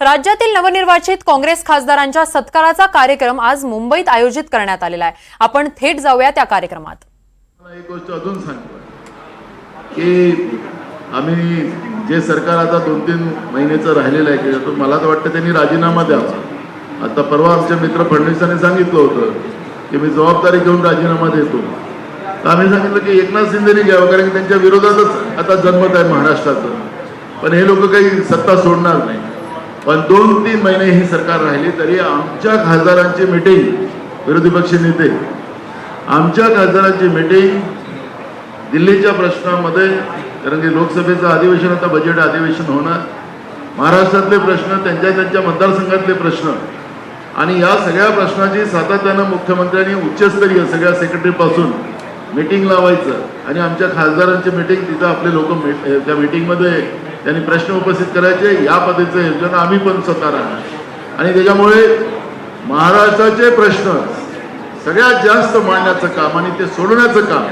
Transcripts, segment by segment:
राज्यातील नवनिर्वाचित काँग्रेस खासदारांच्या सत्काराचा कार्यक्रम आज मुंबईत आयोजित करण्यात आलेला आहे. आपण थेट जाऊया त्या कार्यक्रमात. मला एक गोष्ट अजून सांगतो की आम्ही जे सरकार आता दोन तीन महिन्याचं राहिलेलं आहे त्याच्यातून मला तर वाटतं त्यांनी राजीनामा द्यावा. आता परवा आमचे मित्र फडणवीसांनी सांगितलं होतं की मी जबाबदारी घेऊन राजीनामा देतो. तर आम्ही सांगितलं की एकनाथ शिंदेनी घ्यावं कारण की त्यांच्या विरोधातच आता जन्मत आहे महाराष्ट्राचं. पण हे लोक काही सत्ता सोडणार नाही. पण दोन तीन महिने ही सरकार राहिली तरी आमच्या खासदारांची मिटिंग विरोधी पक्ष नेते आमच्या खासदारांची मिटिंग दिल्लीच्या प्रश्नामध्ये कारण की लोकसभेचं अधिवेशन आता बजेट अधिवेशन होणार. महाराष्ट्रातले प्रश्न त्यांच्या त्यांच्या मतदारसंघातले प्रश्न. आणि या सगळ्या प्रश्नाची सातत्यानं मुख्यमंत्र्यांनी उच्चस्तरीय सगळ्या सेक्रेटरीपासून मीटिंग लावायचं. आणि आमच्या खासदारांची मिटिंग तिथं आपले लोक त्या मिटिंगमध्ये त्यांनी प्रश्न उपस्थित करायचे या पद्धतीचं योजना आम्ही पण स्वतः राहणार. आणि त्याच्यामुळे महाराष्ट्राचे प्रश्न सगळ्यात जास्त मांडण्याचं काम आणि ते सोडवण्याचं काम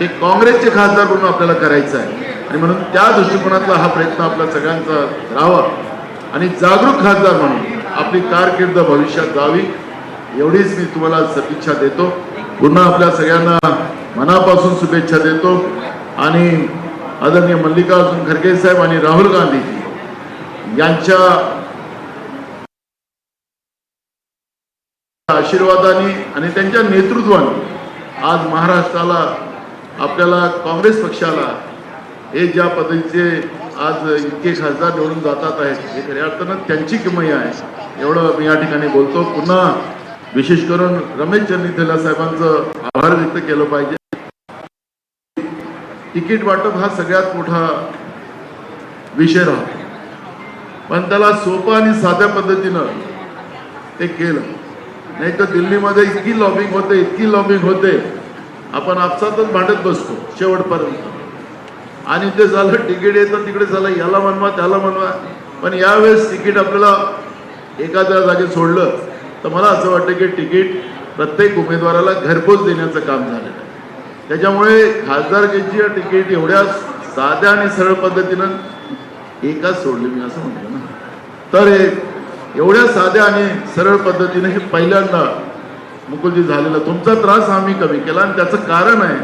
हे काँग्रेसचे खासदार म्हणून आपल्याला करायचं आहे. आणि म्हणून त्या दृष्टिकोनातला हा प्रयत्न आपला सगळ्यांचा राहावा. आणि जागरूक खासदार म्हणून आपली कारकीर्द भविष्यात जावी एवढीच मी तुम्हाला सदिच्छा देतो. पुन्हा आपल्या सगळ्यांना मनापासून शुभेच्छा देतो. आणि आदरणीय मल्लिकार्जुन खरगे साहेब आणि राहुल गांधी यांच्या आशीर्वादाने आणि त्यांच्या नेतृत्वाने आज महाराष्ट्राला आपल्याला काँग्रेस पक्षाला हे ज्या पद्धतीचे आज इतके खासदार निवडून जातात आहेत हे खऱ्या अर्थानं त्यांची किमई आहे. एवढं मी या ठिकाणी बोलतो. पुन्हा विशेष करून रमेश चन्नीथेला साहेबांचं आभार व्यक्त केलं पाहिजे. तिकीट वाटप हा सगळ्यात मोठा विषय राहतो. पण त्याला सोपं आणि साध्या पद्धतीनं ते केलं. नाही तर दिल्लीमध्ये इतकी लॉबिंग होते इतकी लॉबिंग होते. आपण आपसातच भांडत बसतो शेवटपर्यंत. आणि ते झालं तिकीट येतं तिकडे झालं याला म्हणवा त्याला म्हणवा. पण यावेळेस तिकीट आपल्याला एखाद्या जागी सोडलं तर मला असं वाटतं की तिकीट प्रत्येक उमेदवाराला घरपोच देण्याचं काम झालेलं आहे. त्याच्यामुळे खासदारकीची तिकीट एवढ्या साध्या आणि सरळ पद्धतीनं एकाच सोडली मी असं म्हटलं ना. तर हे एवढ्या साध्या आणि सरळ पद्धतीने हे पहिल्यांदा मुकुलजी झालेलं तुमचा त्रास आम्ही कमी केला आणि त्याचं कारण आहे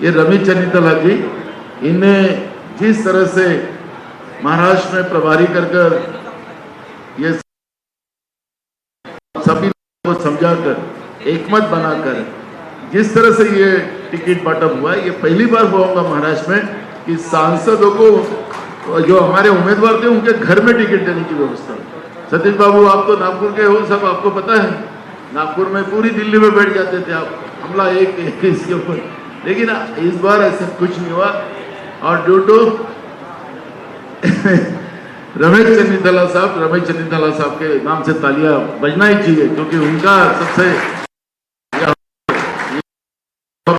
हे रमेश चनितला जी इनने जिस तरह से महाराष्ट्र में प्रभारी कर कर ये सभी को समझाकर एकमत बनाकर जिस तरह से ये टिकट बांटप हुआ है? ये पहली बार हुआ होगा महाराष्ट्र में कि सांसदों को जो हमारे उम्मीदवार थे उनके घर में टिकट देने की व्यवस्था सतीश बाबू आप तो नागपुर के हो सब आपको पता है। नागपुर में पूरी दिल्ली में बैठ जाते थे आप। हमला एक, एक इसके ऊपर। लेकिन इस बार ऐसा कुछ नहीं हुआ। और ड्यू टू रमेश चन्नीतला साहब रमेश चन्नीतला साहब के नाम से तालियाँ बजना ही चाहिए क्योंकि उनका सबसे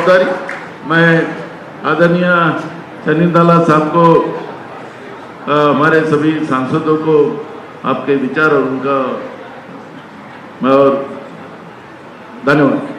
जवाबदारी मैं आदरणीय चनिंदाला साहब को अ, हमारे सभी सांसदों को आपके विचार और उनका और धन्यवाद।